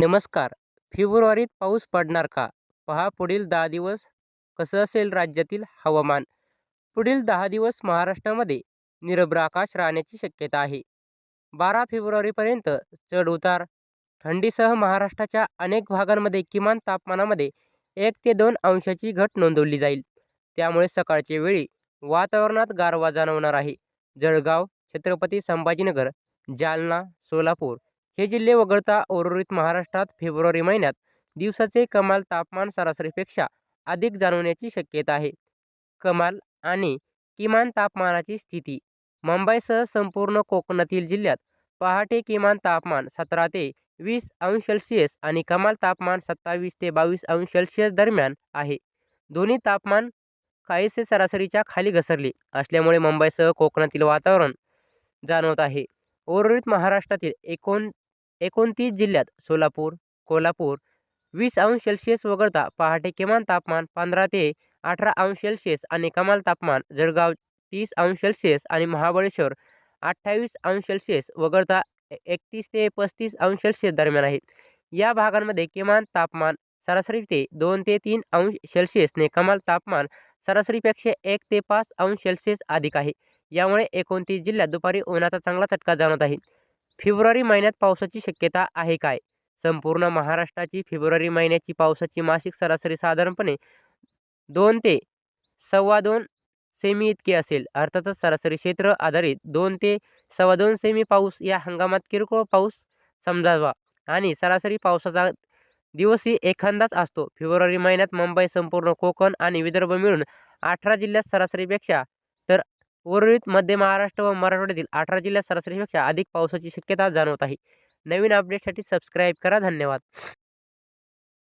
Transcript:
नमस्कार. फेब्रुवारीत पाऊस पडणार का? पहा पुढील दहा दिवस कसं असेल राज्यातील हवामान? पुढील दहा दिवस महाराष्ट्रामध्ये निरभ्र आकाश राहण्याची शक्यता आहे. बारा फेब्रुवारीपर्यंत चढ उतार थंडीसह महाराष्ट्राच्या अनेक भागांमध्ये किमान तापमानामध्ये एक ते दोन अंशाची घट नोंदवली जाईल. त्यामुळे सकाळच्या वेळी वातावरणात गारवा जाणवणार आहे. जळगाव छत्रपती संभाजीनगर जालना सोलापूर हे जिल्हे वगळता उर्वरित महाराष्ट्रात फेब्रुवारी महिन्यात दिवसाचे कमाल तापमान सरासरीपेक्षा अधिक जाणवण्याची शक्यता आहे. कमाल आणि किमान तापमानाची स्थिती. मुंबईसह संपूर्ण कोकणातील जिल्ह्यात पहाटे किमान तापमान सतरा ते वीस अंश सेल्सिअस आणि कमाल तापमान सत्तावीस ते बावीस अंश सेल्सिअस दरम्यान आहे. दोन्ही तापमान काहीसे सरासरीच्या खाली घसरले असल्यामुळे मुंबईसह कोकणातील वातावरण जाणवत आहे. उर्वरित महाराष्ट्रातील एकोण एकोणतीस जिल्ह्यात सोलापूर कोल्हापूर वीस अंश सेल्सिअस वगळता पहाटे किमान तापमान पंधरा ते अठरा अंश सेल्सिअस आणि कमाल तापमान जळगाव तीस अंश सेल्सिअस आणि महाबळेश्वर अठ्ठावीस अंश सेल्सिअस वगळता एकतीस ते पस्तीस अंश सेल्सिअस दरम्यान आहे या भागांमध्ये किमान तापमान सरासरी ते दोन ते तीन अंश सेल्सिअसने कमाल तापमान सरासरीपेक्षा एक ते पाच अंश सेल्सिअस अधिक आहे. यामुळे एकोणतीस जिल्ह्यात दुपारी उन्हाचा चांगला चटका जाणवत आहे. फेब्रुवारी महिन्यात पावसाची शक्यता आहे काय? संपूर्ण महाराष्ट्राची फेब्रुवारी महिन्याची पावसाची मासिक सरासरी साधारणपणे दोन ते सव्वा दोन सेमी इतकी असेल. अर्थातच सरासरी क्षेत्र आधारित दोन ते सव्वा दोन सेमी पाऊस या हंगामात किरकोळ पाऊस समजावा आणि सरासरी पावसाचा दिवसही एखादाच असतो. फेब्रुवारी महिन्यात मुंबई संपूर्ण कोकण आणि विदर्भ मिळून अठरा जिल्ह्यात सरासरीपेक्षा उर्वरित मध्य महाराष्ट्र व मराठवाड्यातील अठरा जिल्ह्यात सरासरीपेक्षा अधिक पावसाची शक्यता जाणवत आहे. नवीन अपडेटसाठी सबस्क्राईब करा. धन्यवाद.